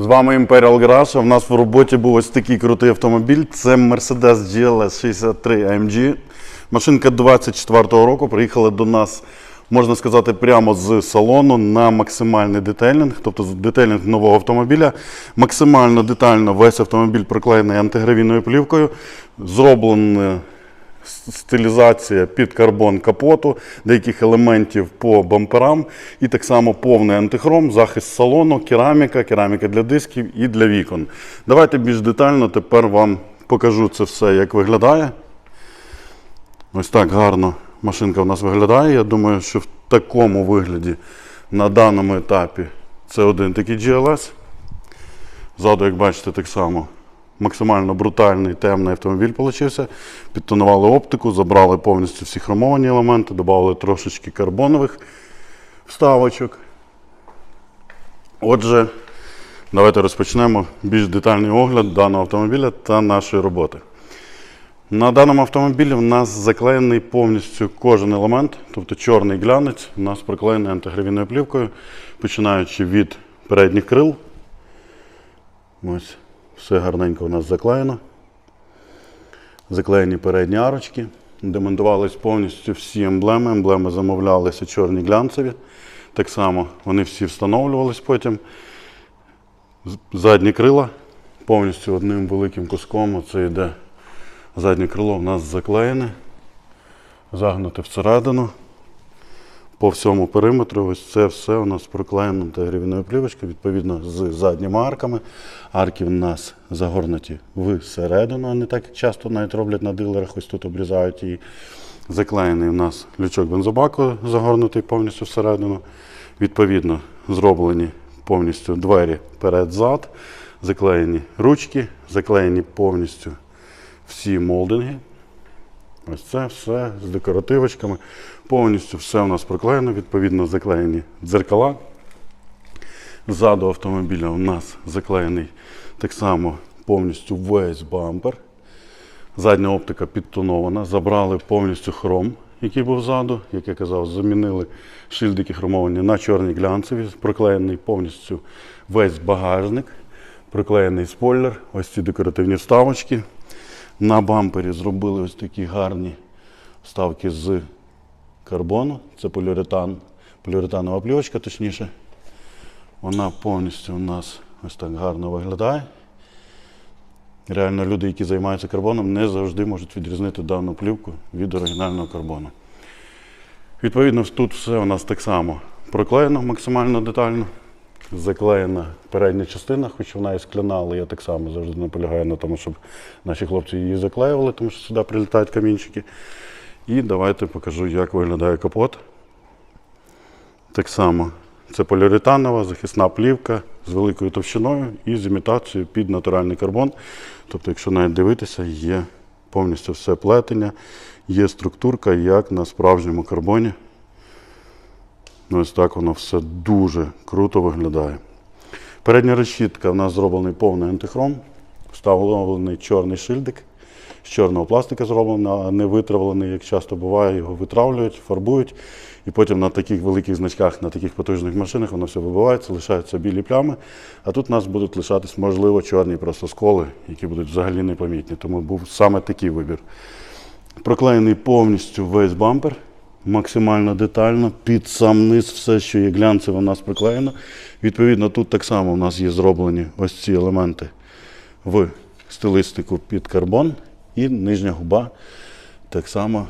З вами Imperial Garage. У нас в роботі був ось такий крутий автомобіль. Це Mercedes GLS 63 AMG. Машинка 24-го року приїхала до нас, можна сказати, прямо з салону на максимальний детейлінг, тобто детейлінг нового автомобіля. Максимально детально весь автомобіль проклеєний антигравійною плівкою. Зроблено стилізація під карбон капоту, деяких елементів по бамперам, і так само повний антихром, захист салону, кераміка, кераміка для дисків і для вікон. Давайте більш детально тепер вам покажу це все, як виглядає. Ось так гарно машинка у нас виглядає. Я думаю, що в такому вигляді на даному етапі це один такий GLS. Ззаду, як бачите, так само максимально брутальний темний автомобіль получився. Підтонували оптику, забрали повністю всі хромовані елементи, додали трошечки карбонових вставочок. Отже, давайте розпочнемо більш детальний огляд даного автомобіля та нашої роботи. На даному автомобілі в нас заклеєний повністю кожен елемент, тобто чорний глянець, у нас проклеєний антигравійною плівкою, починаючи від передніх крил. Ось, все гарненько у нас заклеєно. Заклеєні передні арочки. Демонтувались повністю всі емблеми. Емблеми замовлялися чорні глянцеві. Так само вони всі встановлювались потім. Задні крила повністю одним великим куском. Оце йде заднє крило у нас заклеєне, загнуте всередину. По всьому периметру ось це все у нас проклеєно антигравійною плівочкою, відповідно з задніми арками. Арки в нас загорнуті всередину, а не так часто навіть роблять на дилерах, ось тут обрізають її. Заклеєний у нас лючок бензобаку, загорнутий повністю всередину. Відповідно, зроблені повністю двері перед-зад, заклеєні ручки, заклеєні повністю всі молдинги. Ось це все з декоративочками. Повністю все у нас проклеєно, відповідно заклеєні дзеркала. Ззаду автомобіля у нас заклеєний так само повністю весь бампер. Задня оптика підтонована. Забрали повністю хром, який був ззаду. Як я казав, замінили шильдики хромовані на чорні глянцеві, проклеєний повністю весь багажник, проклеєний спойлер, ось ці декоративні вставочки. На бампері зробили ось такі гарні вставки з карбону. Це поліуретан, поліуретанова плівочка, точніше. Вона повністю у нас ось так гарно виглядає. Реально люди, які займаються карбоном, не завжди можуть відрізнити дану плівку від оригінального карбону. Відповідно, тут все у нас так само проклеєно максимально детально. Заклеєна передня частина, хоч вона і скляна, але я так само завжди наполягаю на тому, щоб наші хлопці її заклеювали, тому що сюди прилітають камінчики. І давайте покажу, як виглядає капот. Так само це поліуретанова захисна плівка з великою товщиною і з імітацією під натуральний карбон. Тобто, якщо навіть дивитися, є повністю все плетення, є структурка, як на справжньому карбоні. Ну, Ось так воно все дуже круто виглядає. Передня решітка у нас зроблений повний антихром, встановлений чорний шильдик. З чорного пластика зроблено, а не витравлений, як часто буває, його витравлюють, фарбують. І потім на таких великих значках, на таких потужних машинах воно все вибивається, лишаються білі плями. А тут у нас будуть лишатись, можливо, чорні просто сколи, які будуть взагалі непомітні. Тому був саме такий вибір. Проклеєний повністю весь бампер, максимально детально, під сам низ все, що є глянцеве, у нас приклеєно. Відповідно, тут так само у нас є зроблені ось ці елементи в стилистику під карбон і нижня губа так само,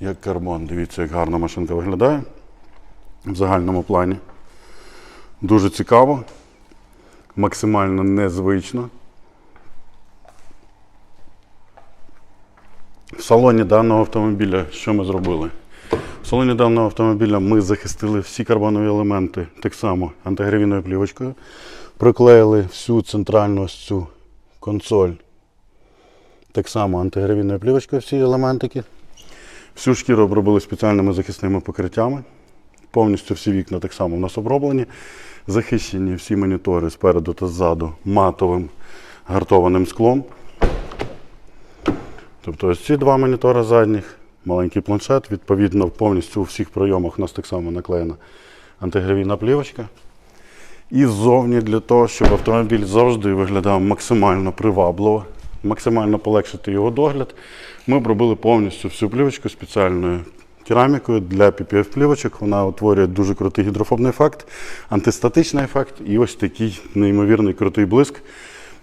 як карбон. Дивіться, як гарно машинка виглядає в загальному плані. Дуже цікаво, максимально незвично. В салоні даного автомобіля що ми зробили? В салоні даного автомобіля ми захистили всі карбонові елементи так само антигравійною плівочкою. Проклеїли всю центральну цю консоль так само антигравійною плівочкою всі елементики. Всю шкіру обробили спеціальними захисними покриттями. Повністю всі вікна так само у нас оброблені. Захищені всі монітори спереду та ззаду матовим гартованим склом. Тобто ось ці два монітори задніх, маленький планшет, відповідно, повністю у всіх прийомах у нас так само наклеєна антигравійна плівочка. І ззовні для того, щоб автомобіль завжди виглядав максимально привабливо, максимально полегшити його догляд, ми обробили повністю всю плівочку спеціальною керамікою для PPF плівочок. Вона утворює дуже крутий гідрофобний ефект, антистатичний ефект і ось такий неймовірний крутий блиск,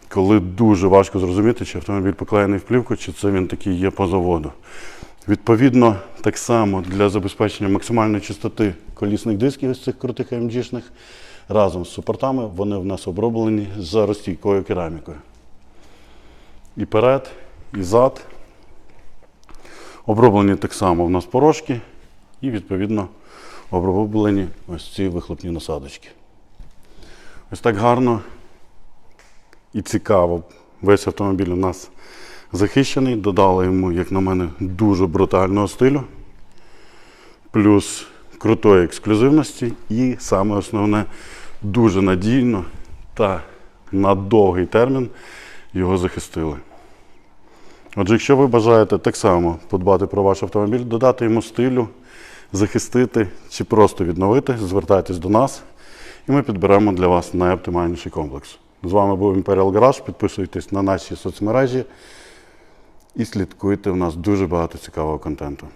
коли дуже важко зрозуміти, чи автомобіль поклеєний в плівку, чи це він такий є по заводу. Відповідно, так само для забезпечення максимальної чистоти колісних дисків із цих крутих AMG-шних, разом з супортами вони в нас оброблені з розстійкою керамікою. І перед, і зад. Оброблені так само в нас порошки і, відповідно, оброблені ось ці вихлопні насадочки. Ось так гарно і цікаво. Весь автомобіль у нас захищений. Додали йому, як на мене, дуже брутального стилю, плюс крутої ексклюзивності і саме основне дуже надійно та на довгий термін його захистили. Отже, якщо ви бажаєте так само подбати про ваш автомобіль, додати йому стилю, захистити чи просто відновити, звертайтесь до нас і ми підберемо для вас найоптимальніший комплекс. З вами був Imperial Garage. Підписуйтесь на наші соцмережі і слідкуйте. У нас дуже багато цікавого контенту.